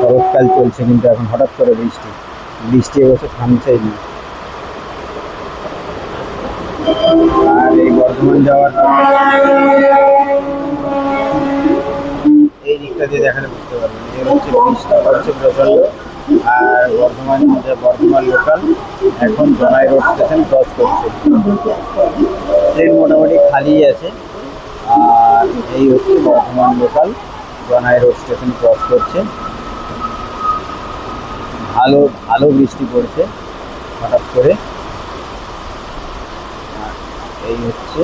শরৎকাল চলছে, কিন্তু এখন হঠাৎ করে বৃষ্টি। বৃষ্টি এবছর থামছেই না। আর এই বর্ধমান যাওয়ার এই দিকটা দিয়ে দেখালে বুঝতে পারবেন। এই হচ্ছে বৃষ্টি প্রচণ্ড। আর বর্ধমান যে বর্ধমান লোকাল এখন জনাই রোড স্টেশন ক্রস করছে। ট্রেন মোটামুটি খালি আছে। আর এই হচ্ছে Bardhaman local. Janai road station cross করছে। ভালো ভালো বৃষ্টি পড়ছে হঠাৎ করে। এই হচ্ছে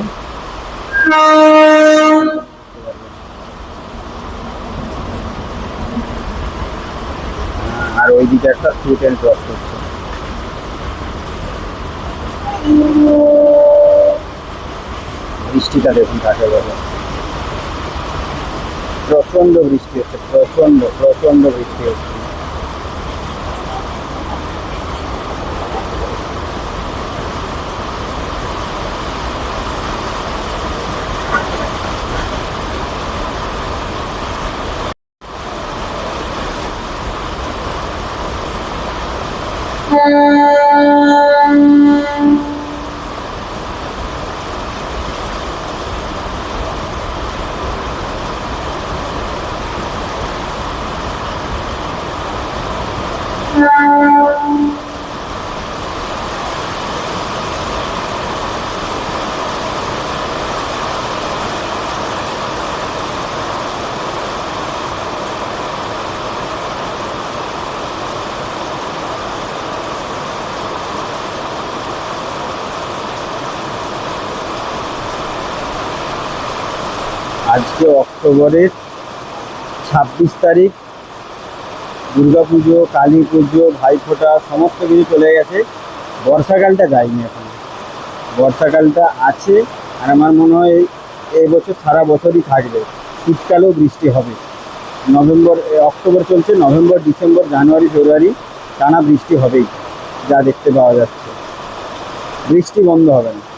আর ওইদিকে একটা থ্রু ট্রেন ক্রস করছে। বৃষ্টিটা দেখুন কাকে বলে। প্রচণ্ড বৃষ্টি হচ্ছে প্রচণ্ড প্রচণ্ড বৃষ্টি হচ্ছে। আজকে অক্টোবরের ছাব্বিশ তারিখ দুর্গাপুজো কালী পুজো, ভাইফোঁটা, সমস্ত কিছু চলে গেছে। বর্ষাকালটা যায়নি এখন। বর্ষাকালটা আছে আর আমার মনে হয় এই- বছর সারা বছরই থাকবে। শীতকালেও বৃষ্টি হবে। নভেম্বর অক্টোবর চলছে, নভেম্বর, ডিসেম্বর, জানুয়ারি, ফেব্রুয়ারি টানা বৃষ্টি হবেই, যা দেখতে পাওয়া যাচ্ছে। বৃষ্টি বন্ধ হবে না।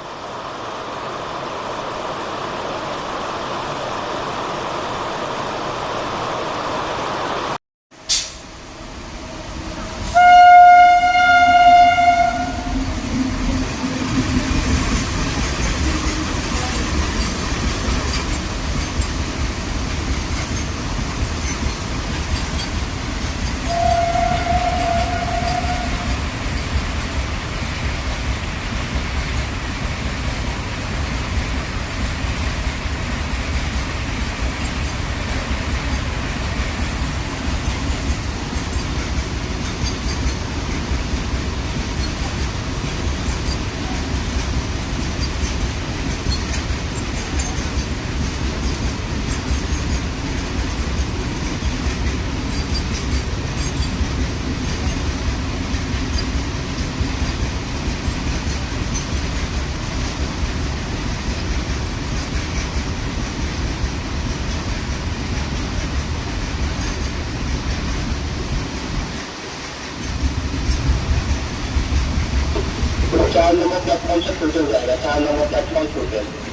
चार नंबर प्लेटफॉर्म से छूट जाएगा चार नंबर प्लेटफॉर्म छूट जाएगा